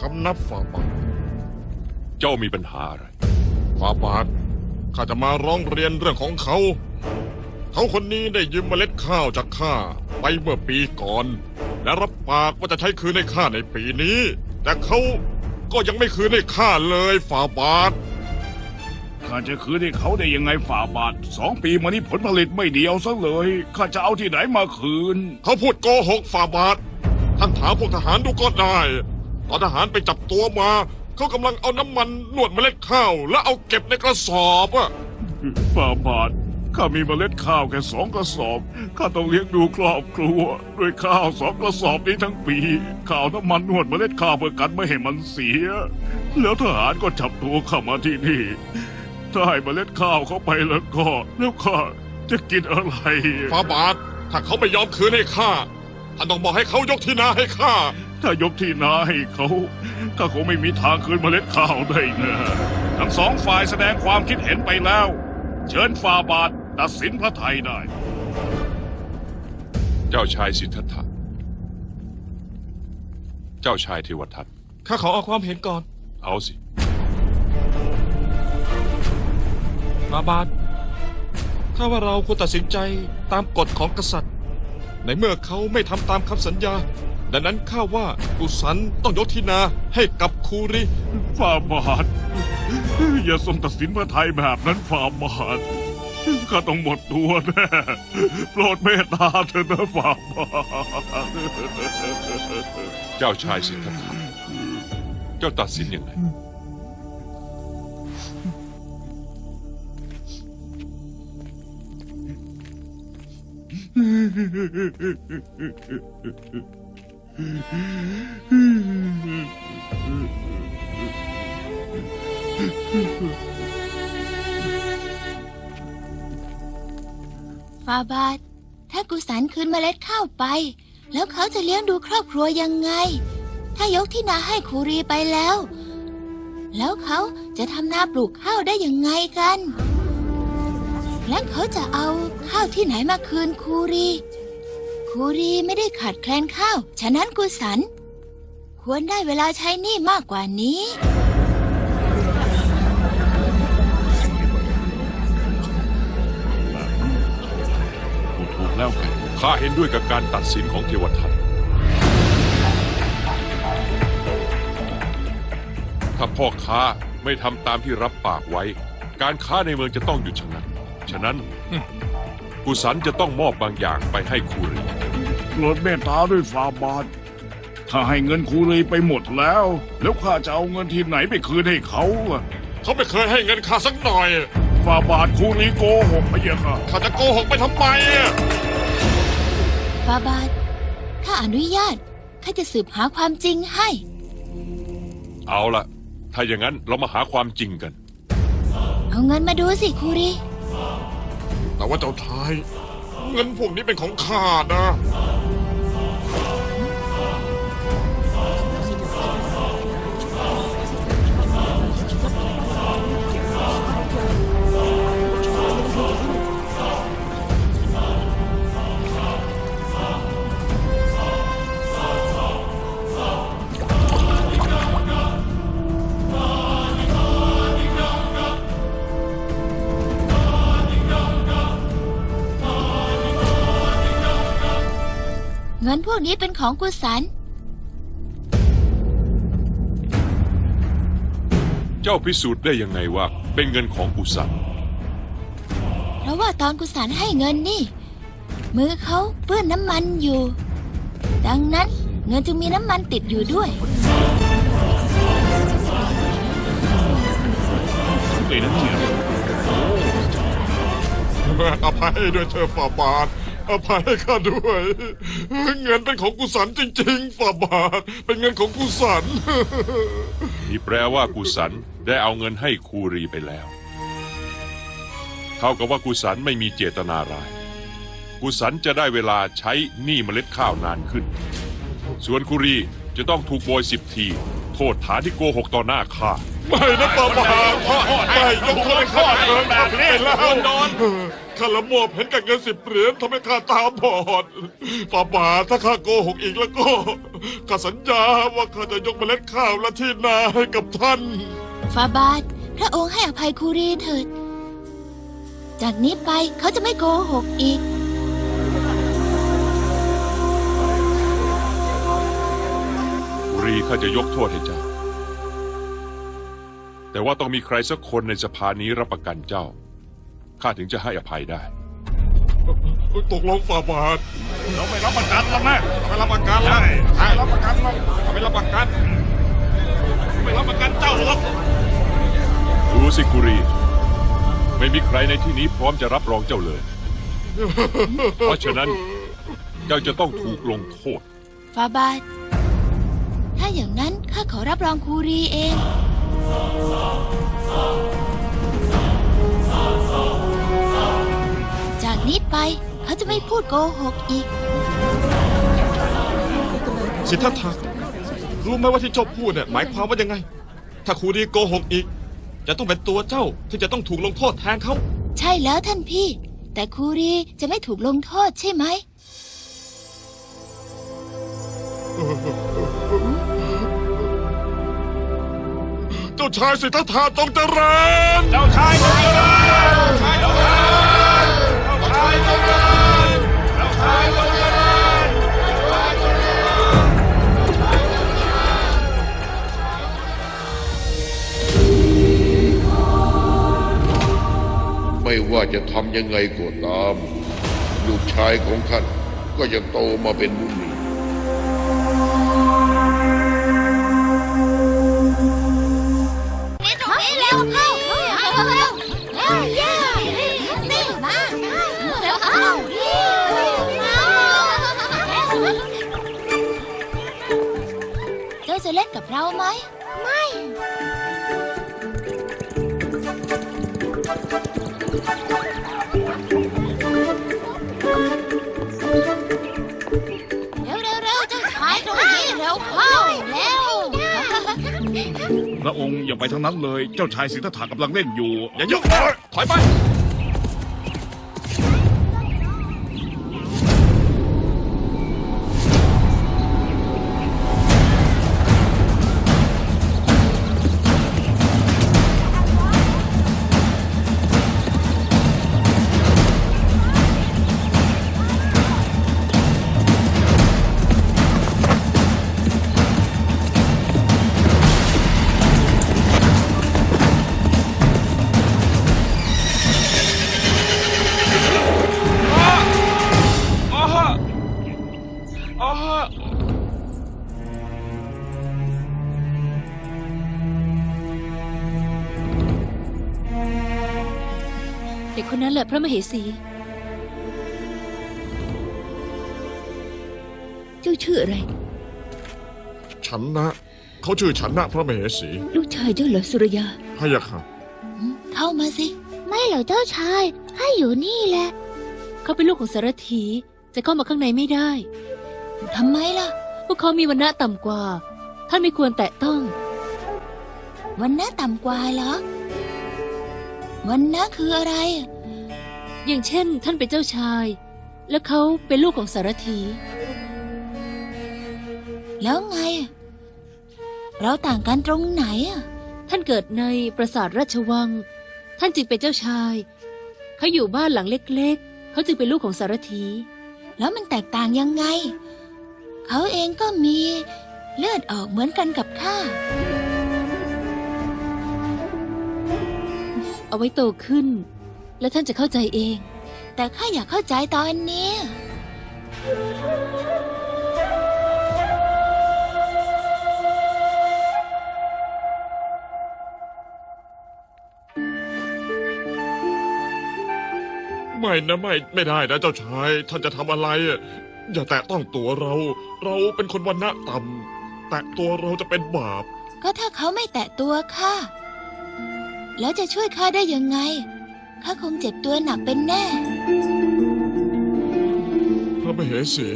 คำนับฝ่าบาทเจ้ามีปัญหาอะไร ฝ่าบาทข้าจะมาร้องเรียนเรื่องของเขา เขาคนนี้ได้ยืมเมล็ดข้าวจากข้าไปเมื่อปีก่อน และรับปากว่าจะใช้คืนให้ข้าในปีนี้ แต่เขาก็ยังไม่คืนให้ข้าเลยฝ่าบาทข้าจะคืนให้เขาได้ยังไงฝ่าบาทสองปีมานี้ผลผลิตไม่เดียวซะเลยข้าจะเอาที่ไหนมาคืน เขาพูดโกหกฝ่าบาทท่านถามพวกทหารดูก็ได้ ตอนทหารไปจับตัวมา เขากำลังเอาน้ำมันนวดเมล็ดข้าว แล้วเอาเก็บในกระสอบอะฝ่าบาทข้ามีเมล็ดข้าวแค่สองกระสอบ ข้าต้องเลี้ยงดูครอบครัว ด้วยข้าวสองกระสอบนี้ทั้งปีข้าวน้ำมันนวดเมล็ดข้าวเพื่อกันไม่ให้มันเสีย แล้วทหารก็จับตัวเข้ามาที่นี่ ถ้าให้เมล็ดข้าวเขาไปแล้วก็แล้วข้าจะกินอะไรฝ่าบาทถ้าเขาไม่ยอมคืนให้ข้าท่านต้องบอกให้เขายกที่นาให้ข้า ถ้ายกที่นาให้เขาข้าคงไม่มีทางคืนเมล็ดข้าวได้นะทั้งสองฝ่ายแสดงความคิดเห็นไปแล้ว เชิญฝ่าบาทตัดสินพระไทยได้ เจ้าชายสิทธัตถะ เจ้าชายเทวทัต ข้าขอออกความเห็นก่อน เอาสิฟาบาทถ้าว่าเราควรตัดสินใจตามกฎของกษัตริย์ ในเมื่อเขาไม่ทำตามคำสัญญา ดังนั้นข้าว่ากุสันต้องยกที่นาให้กับคูริ ฝ่าบาท อย่าทรงตัดสินพระไทยแบบนั้นฝ่าบาทข้าต้องหมดตัวแน่โปรดเมตตาเถอะนะฝ่าบาทเจ้าชายสิทธัตถะเจ้าตัดสินยังไง ฟาบาทถ้ากุสันคืนเมล็ดข้าวไป แล้วเขาจะเลี้ยงดูครอบครัวยังไง ถ้ายกที่นาให้คูรีไปแล้ว แล้วเขาจะทำนาปลูกข้าวได้ยังไงกัน และเขาจะเอาข้าวที่ไหนมาคืนคูรี คูรีไม่ได้ขาดแคลนข้าว ฉะนั้นกุสัน ควรได้เวลาใช้หนี้มากกว่านี้ถูถูกแล้วกันข้าเห็นด้วยกับการตัดสินของเทวทัตถ้าพ่อค้าไม่ทำตามที่รับปากไว้ การค้าในเมืองจะต้องหยุดชะงักฉะนั้น กุสันจะต้องมอบบางอย่างไปให้คูรีโปรดเมตตาด้วยฝ่าบาทถ้าให้เงินคูรีไปหมดแล้ว แล้วข้าจะเอาเงินที่ไหนไปคืนให้เขาล่ะเขาไม่เคยให้เงินข้าสักหน่อย ฝ่าบาทคูรีโกหกไปยังค่ะข้าจะโกหกไปทำไมอะฟาบาทถ้าอนุญาต ข้าจะสืบหาความจริงให้ เอาละถ้าอย่างนั้นเรามาหาความจริงกัน เอาเงินมาดูสิคูรี แต่ว่าเจ้าท้าย เงินพวกนี้เป็นของข้านะ เงินพวกนี้เป็นของกุสันเจ้าพิสูจน์ได้ยังไงว่า เป็นเงินของกุสันเพราะว่าตอนกุสันให้เงินนี่ มือเขาเปื้อนน้ำมันอยู่ ดังนั้นเงินจึงมีน้ำมันติดอยู่ด้วยตีนั้นเนี่ยอภัยให้ด้วยเธอะฝ่าบาท อภัยให้ข้าด้วย เงินเป็นของกุสันจริงๆฝ่าบาท เป็นเงินของกุสันนี่แปลว่ากุสันได้เอาเงินให้คูรีไปแล้ว เท่ากับว่ากุสันไม่มีเจตนาร้าย กุสันจะได้เวลาใช้หนี้เมล็ดข้าวนานขึ้น ส่วนคูรีจะต้องถูกโบยสิบที โทษฐานที่โกหกต่อหน้าข้าไม่นะฝ่าบาทไม่ยกโทษให้ข้าเถิดข้าผิดไปแล้ว ข้าละโมบเห็นกับเงินสิบเหรียญทำให้ข้าตาบอดฝ่าบาทถ้าข้าโกหกอีกแล้วก็ข้าสัญญาว่าข้าจะยกเมล็ดข้าวและที่นาให้กับท่านฟาบาทพระองค์ให้อภัยคูรีเถิด จากนี้ไปเขาจะไม่โกหกอีกคูรีข้าจะยกโทษให้เจ้า แต่ว่าต้องมีใครสักคนในสภานี้รับประกันเจ้า ข้าถึงจะให้อภัยได้ ตกลงฝ่าบาท เราไม่รับประกันแล้วแม่ไม่รับประกันแล้วใช่รับประกันแล้วไม่รับประกัน ไม่รับประกันเจ้าหรอกดูสิกุรี ไม่มีใครในที่นี้พร้อมจะรับรองเจ้าเลย เพราะฉะนั้นเจ้าจะต้องถูกลงโทษฟาบาท ถ้าอย่างนั้นข้าขอรับรองคูรีเอง นี้ไป เขาจะไม่พูดโกหกอีก สิทธัตถะรู้ไหมว่าที่เจ้าพูดเนี่ยหมายความว่ายังไง ถ้าครูดีโกหกอีก จะต้องเป็นตัวเจ้าที่จะต้องถูกลงโทษแทนเขา ใช่แล้วท่านพี่ แต่คูรีจะไม่ถูกลงโทษใช่ไหม เจ้าชายสิทธัตถะต้องเจริญ เจ้าชายต้องเจริญเจ้าชายต้องเจริญ ไม่ว่าจะทำยังไงก็ตาม ลูกชายของท่านก็ยังโตมาเป็นมุนีนี่ตรงนี้เร็วเข้าเร็วเร็วเร็ว กับเราไหม ไม่ เร็วเร็วเร็วเจ้าชายตรงนี้เร็วเข้าเร็วพระองค์อย่าไปทางนั้นเลย เจ้าชายสิทธัตถะกำลังเล่นอยู่ อย่ายุ่งถอยไป เด็กคนนั้นแหละพระมเหสี เจ้าชื่ออะไร ฉันนะ เขาชื่อฉันนะพระมเหสีลูกชายเจ้าเหรอสุรยาพะยะค่ะเข้ามาสิ ไม่เหรอเจ้าชายข้าอยู่นี่แหละ เขาเป็นลูกของสารถีจะเข้ามาข้างในไม่ได้ทำไมล่ะ พวกเขามีวันณะต่ำกว่า ท่านไม่ควรแตะต้อง วันน้าต่ำกว่าเหรอ วันน้าคืออะไร อย่างเช่น ท่านเป็นเจ้าชาย และเขาเป็นลูกของสารถี แล้วไง เราต่างกันตรงไหนอะท่านเกิดในปราสาทราชวัง ท่านจึงเป็นเจ้าชาย เขาอยู่บ้านหลังเล็กๆ เขาจึงเป็นลูกของสารถี แล้วมันแตกต่างยังไง เขาเองก็มีเลือดออกเหมือนกันกับข้า เอาไว้โตขึ้น และท่านจะเข้าใจเอง แต่ข้าอยากเข้าใจตอนนี้ ไม่นะไม่ไม่ได้นะเจ้าชาย ท่านจะทำอะไรอะอย่าแตะต้องตัวเรา เราเป็นคนวันณะต่ำแตะตัวเราจะเป็นบาป ก็ถ้าเขาไม่แตะตัวข้า แล้วจะช่วยข้าได้ยังไง ข้าคงเจ็บตัวหนักเป็นแน่ พระมเหสี